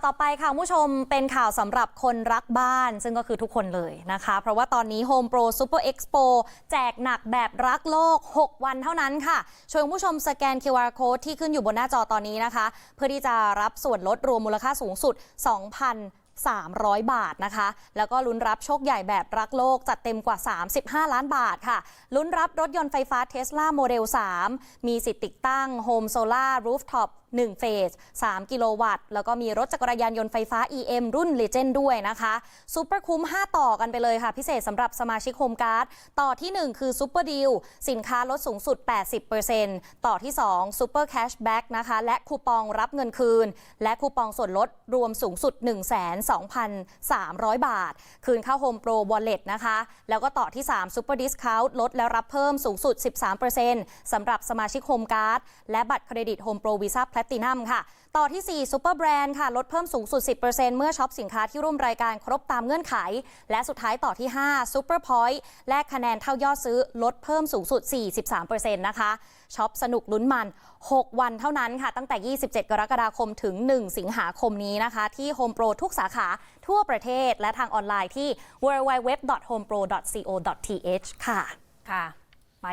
าวต่อไปค่ะผู้ชมเป็นข่าวสำหรับคนรักบ้าน ซึ่งก็คือทุกคนเลยนะคะ เพราะว่าตอนนี้ Home Pro Super Expo แจกหนักแบบรักโลก 6 วันเท่านั้นค่ะชวนผู้ชมสแกน QR Code ที่ขึ้นอยู่บนหน้าจอตอนนี้นะคะ เพื่อที่จะรับส่วนลดรวมมูลค่าสูงสุด 2,000 300 บาทนะคะ แล้วก็ลุ้นรับโชคใหญ่แบบรักโลก จัดเต็มกว่า 35 ล้านบาทค่ะ ลุ้นรับรถยนต์ไฟฟ้าเท s l a โมเดล 3 มีสิทธิ์ติดตั้ง Home Solar Rooftop 1เฟส 3 กิโลวัตต์ แล้วก็มีรถจักรยานยนต์ไฟฟ้า EM รุ่น Legend ด้วยนะคะซูเปอร์คุ้ม 5 ต่อกันไปเลยค่ะ พิเศษสำหรับสมาชิกโฮมการ์ด ต่อที่ 1 คือซูเปอร์ดีลสินค้าลดสูงสุด 80%ต่อที่2ซูเปอร์แคชแบ็กนะคะ และคูปองรับเงินคืน และคูปองส่วนลดรวมสูงสุด2,300 บาท คืนเข้า Home Pro Wallet นะคะ แล้วก็ต่อที่ 3 Super Discount ลดแล้วรับเพิ่มสูงสุด 13%สำหรับสมาชิกโฮมการ์ดและบัตรเครดิต Home Pro Visa Platinum ค่ะ ต่อที่ 4 Super Brand ค่ะ ลดเพิ่มสูงสุด 10%เมื่อช็อปสินค้าที่ร่วมรายการครบตามเงื่อนไข และสุดท้ายต่อที่ 5 Super Point แลกคะแนนเท่ายอดซื้อลดเพิ่มสูงสุด 43%นะคะช็อปสนุกลุ้นมัน 6 วันเท่านั้นค่ะ ตั้งแต่ 27 กรกฎาคมถึง 1 สิงหาคมนี้นะคะ ที่ Home Pro ทุกสาขาทั่วประเทศและทางออนไลน์ที่ www.homepro.co.th ค่ะ ค่ะ ไป